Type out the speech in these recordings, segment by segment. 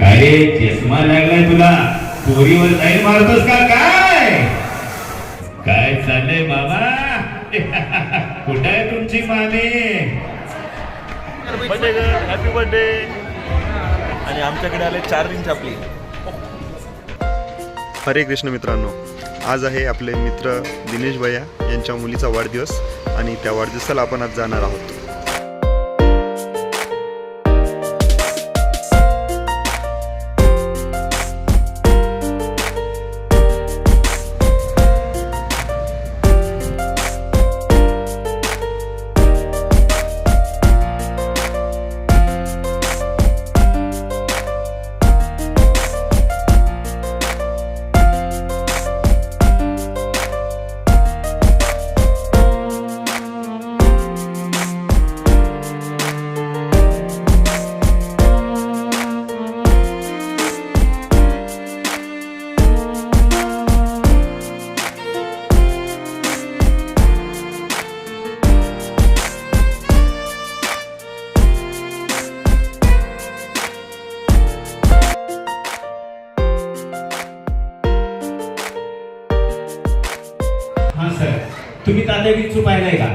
काय? रे चष्मा लागलाय तुला. पोरीवर जाईल मारतोस का? काय? काय चाललंय मामा कुठे आहे तुमची माने? हॅपी बर्थडे आणि आमच्याकडे आले चार रिंग छापली हरे कृष्ण मित्रांनो आज आहे आपले मित्र दिनेश भैया यांच्या मुलीचा वाढदिवस आणि त्या वाढदिवसाला आपण आज जाणार आहोत. तुम्ही तात्या बिच्चू पाहिलाय का?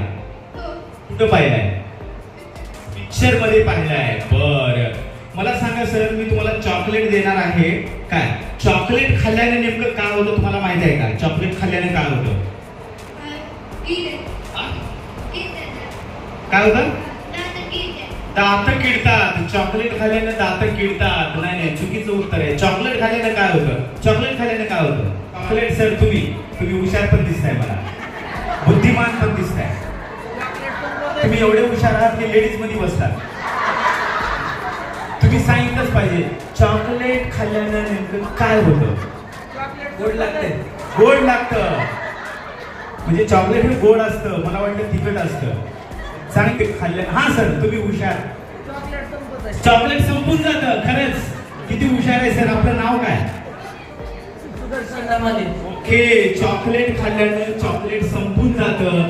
कुठं पाहिलाय? पिक्चरमध्ये पाहिलाय. बर. मला सांगा सर मी तुम्हाला चॉकलेट देणार आहे. काय? चॉकलेट खाल्ल्याने नेमकं काय होतं तुम्हाला माहीत आहे का? चॉकलेट खाल्ल्याने काय होतं? काय होतं? दात किडतात. चॉकलेट खाल्ल्याने दात किडतात. नाही नाही. चुकीचं उत्तर आहे. चॉकलेट खाल्ल्याने काय होतं? चॉकलेट खाल्ल्याने काय होतं? चॉकलेट सर तुम्ही. तुम्ही हुशार पण दिसताय मला. बुद्धिमान पण दिसताय. तुम्ही एवढे हुशार आहात की लेडीजमध्ये बसतात तुम्ही सांगितलंच पाहिजे चॉकलेट खाल्ल्यानं नेमकं काय होतं? गोड लागतंय. गोड लागतं. म्हणजे चॉकलेट हे गोड असतं मला वाटतं तिखट असतं. सांगते खाल्ल्या हा सर तुम्ही हुशार. चॉकलेट संपून जातं खरंच. किती हुशार आहे सर आपलं नाव काय? हे चॉकलेट खाल्ल्यानं चॉकलेट संपून जातं.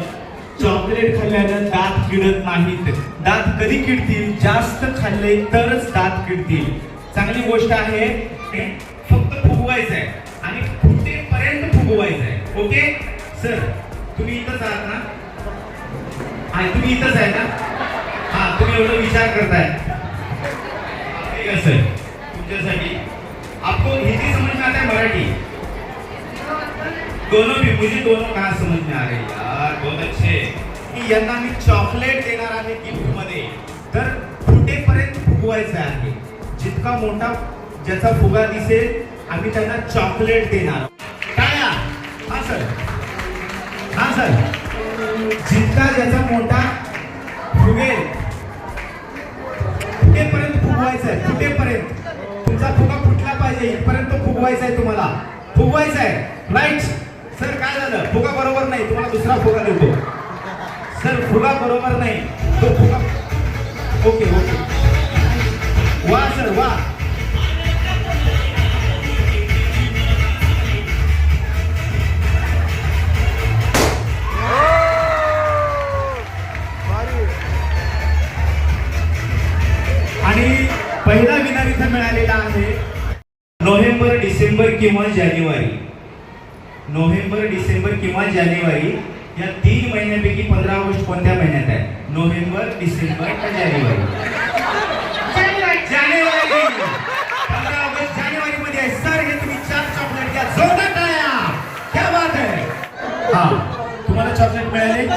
चॉकलेट खाल्ल्यानं दात किडत नाहीत. दात कधी किडतील? जास्त खाल्ले तरच दात किडतील. चांगली गोष्ट आहे हे फक्त फुगवायचं आहे आणि फुटेपर्यंत फुगवायचं आहे ओके सर तुम्ही इथंच आहात ना? हा तुम्ही इथंच आहे ना? हा तुम्ही एवढा विचार करताय. ठीक सर तुमच्यासाठी. आपण हिंदी समझ में आता मराठी? दोनों भी मुझे दोनों कहा समझ में आ रहे यार बहुत अच्छे। की यांना मी चॉकलेट देणार आहे गिफ्टमध्ये. तर फुटेपर्यंत फुगवायचं आहे? जितका मोठा ज्याचा फुगा दिसेल आम्ही त्यांना चॉकलेट देणार काय हा? सर हा सर जितका ज्याचा मोठा फुगेल कुठेपर्यंत फुगवायचा आहे? कुठेपर्यंत? तुमचा फुगा फुटला पाहिजे इथपर्यंत फुगवायचा आहे तुम्हाला. फुगवायचा आहे. राईट सर काय झालं? फुगा बरोबर नाही तुम्हाला दुसरा फुगा देतो. सर फुगा बरोबर नाही. तो फुगा ओके ओके. वा सर वा. आणि पहिला विनर इथं मिळालेला आहे नोव्हेंबर डिसेंबर किंवा जानेवारी. नोव्हेंबर डिसेंबर किंवा जानेवारी या तीन महिन्यापैकी पंधरा ऑगस्ट कोणत्या महिन्यात आहे? नोव्हेंबर डिसेंबर का जानेवारी? जानेवारी. पंधरा ऑगस्ट जानेवारी मध्ये आहे. सर हे तुम्ही चार चॉकलेट घ्या. जोरदार टाळ्या. क्या बात आहे. हा तुम्हाला चॉकलेट मिळाले?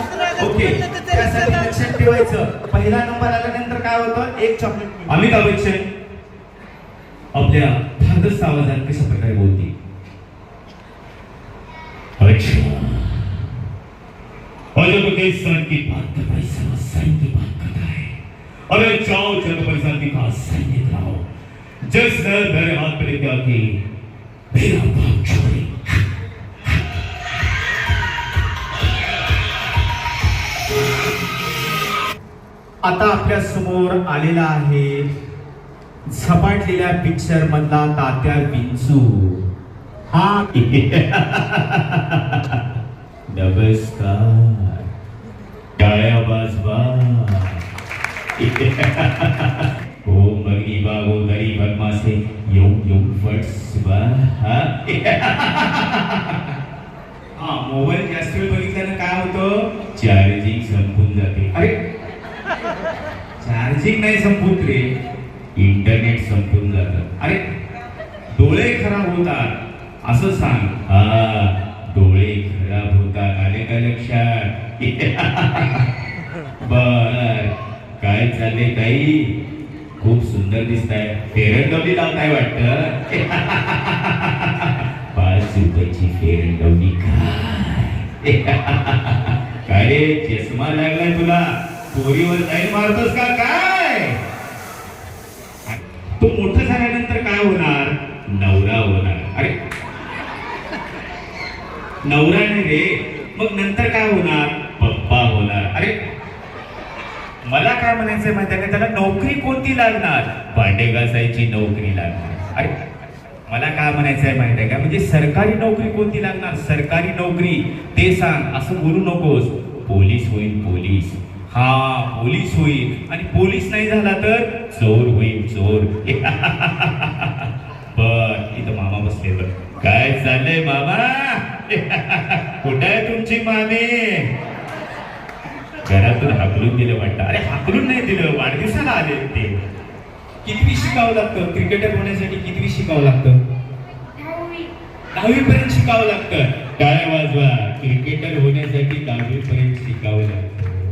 ओके. त्यासाठी लक्षात ठेवायचं. पहिला नंबर आल्यानंतर काय होतं? एक चॉकलेट अमिताभ बच्चन आपल्या धाडस आवाजात कशा प्रकारे बोलते अच्छा अजब के सन की बात कर भाई सैन की बात करता है। अरे जाओ जग परिसर का सैन्य लाओ। जिसने मेरे हाथ में क्या की मेरा बाप छोड़ी। आता आपल्या समोर आलेला आहे झपाटलेल्या पिक्चर मधला तात्या विंचू. हा नमस्कार ओम भगनी बागो दरी बदमासे येऊन येऊन फट सुबा हा मोबाईल जास्त वेळ बघितल्यानं काय होतं? चार्जिंग संपून जाते. अरे! चार्जिंग नाही संपून रे. इंटरनेट संपून जात. अरे! डोळे खराब होतात. असं सांग. हा डोळे खराब होतात आले का लक्षात? बर. काय चालले ताई? खूप सुंदर दिसताय. फेरंडवली लावताय वाटत. पाच रुपयाची फेरंडवली काय? काय रे चष्मा लागलाय तुला. चोरीवर जाईल मारतोस का? काय तो मोठं झाल्यानंतर काय होणार नवरा होणार अरे नवरा नाही रे. मग नंतर काय होणार? पप्पा होणार. अरे मला काय म्हणायचंय माहिती आहे का? त्याला नोकरी कोणती लागणार? भांडे घासायची नोकरी लागणार. अरे मला काय म्हणायचंय माहिती आहे का? म्हणजे सरकारी नोकरी कोणती लागणार? सरकारी नोकरी. ते सांग. असं बोलू नकोस. पोलीस होईल पोलीस. हा पोलीस होईल. आणि पोलीस नाही झाला तर चोर होईल चोर. हाकलून दिलं वाटतं. अरे हाकलून नाही दिलं. वाढदिवसाला आले ते. कितवी शिकावं लागतं? क्रिकेटर होण्यासाठी कितवी शिकावं लागतं? दहावी पर्यंत शिकावं लागतं. काय वाजवा. क्रिकेटर होण्यासाठी दहावी पर्यंत शिकावं लागतं.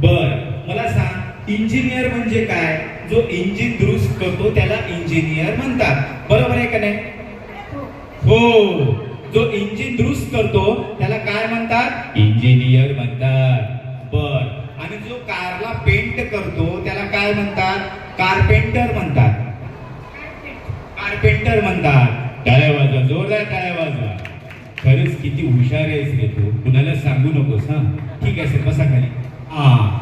बर मला सांग इंजिनियर म्हणजे काय? जो इंजिन दुरुस्त करतो त्याला इंजिनियर म्हणतात. बरोबर आहे का नाही? हो. जो इंजिन दुरुस्त करतो त्याला काय म्हणतात? इंजिनियर म्हणतात. आणि जो कारला पेंट करतो त्याला काय म्हणतात? कारपेंटर म्हणतात. कारपेंटर म्हणतात. टाळ्या वाजवा जोरदार टाळ्या वाजवा खरंच किती हुशार आहेस रे तू. कुणाला सांगू नकोस हा? ठीक आहे सर बसा खाली. हा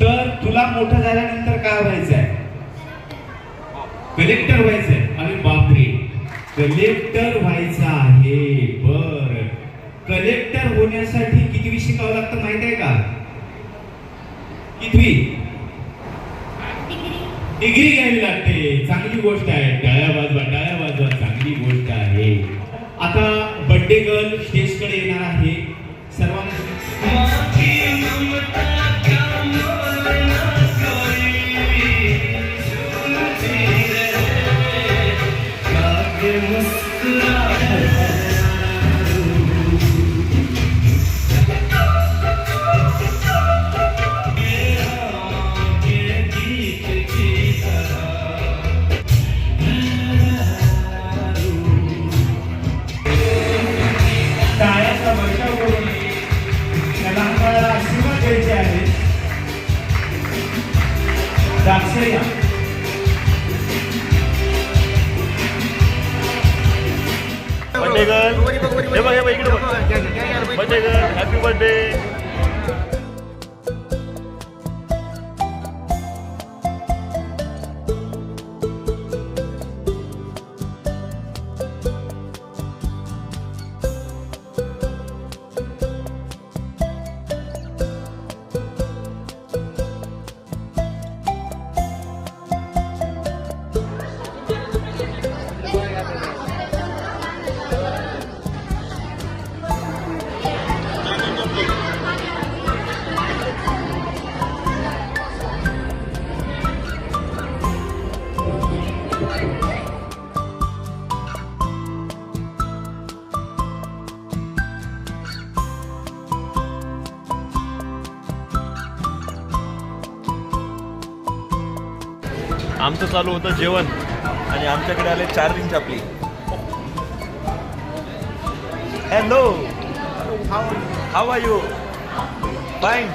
तर तुला मोठं झाल्यानंतर काय व्हायचं आहे? कलेक्टर व्हायचंय अरे बापरे. कलेक्टर व्हायचं आहे. बर. कलेक्टर होण्यासाठी कितवी शिकावं लागतं माहीत आहे का? कितवी? डिग्री घ्यावी लागते. चांगली गोष्ट आहे. टाळ्या वाजवा टाळ्या वाजवा. चांगली गोष्ट आहे. आता बर्थडे गर्ल स्टेजकडे येणार आहे. सर्वांना द्राक्षे या बर्थडे गर्ल हे बघ हे बघ इकडे बघ बर्थडे गर्ल हॅपी बर्थडे आमचं चालू होतं जेवण. आणि आमच्याकडे आले चार दिन चापली hello how are you fine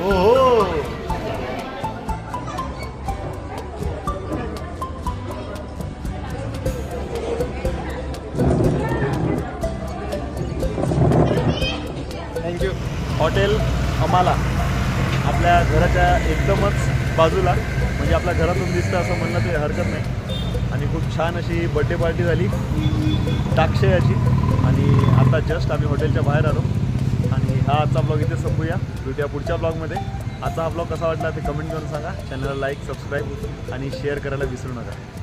ओ हो हॉटेल अमाला आपल्या घराच्या एकदमच बाजूला म्हणजे आपल्या घरातून दिसतं असं म्हणणं ते हरकत नाही. आणि खूप छान अशी बड्डे पार्टी झाली टाक्षयाची आणि आणि आता जस्ट आम्ही हॉटेलच्या बाहेर आलो. आणि हा आजचा ब्लॉग इथे संपूया. भेटूया पुढच्या ब्लॉगमध्ये आजचा हा ब्लॉग कसा वाटला ते कमेंट करून सांगा. चॅनलला लाईक सबस्क्राईब आणि शेअर करायला विसरू नका.